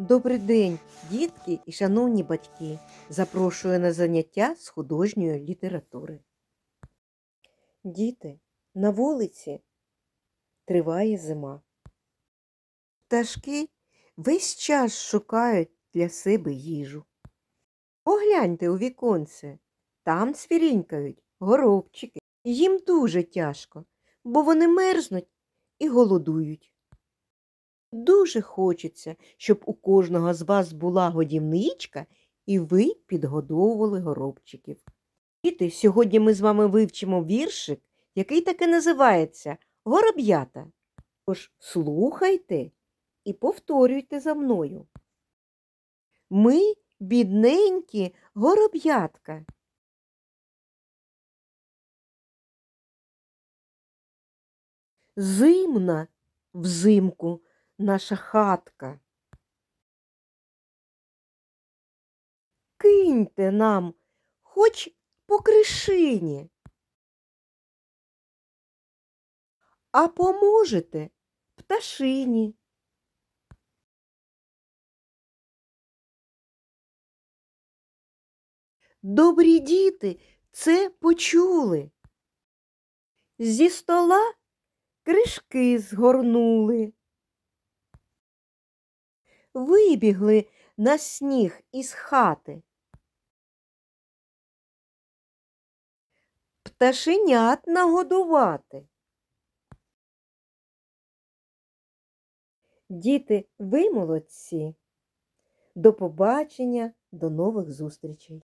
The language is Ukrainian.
Добрий день, дітки і шановні батьки. Запрошую на заняття з художньої літератури. Діти, на вулиці триває зима. Пташки весь час шукають для себе їжу. Погляньте у віконце, там цвірінькають горобчики. Їм дуже тяжко, бо вони мерзнуть і голодують. Дуже хочеться, щоб у кожного з вас була годівничка і ви підгодовували горобчиків. Діти, сьогодні ми з вами вивчимо віршик, який таки називається Гороб'ята. Тож слухайте і повторюйте за мною. Ми бідненькі гороб'ятка. Зимна взимку наша хатка. Киньте нам хоч по кришині. А поможете пташині. Добрі діти це почули. Зі стола кришки згорнули. Вибігли на сніг із хати. Пташенят нагодувати. Діти, ви молодці. До побачення, до нових зустрічей.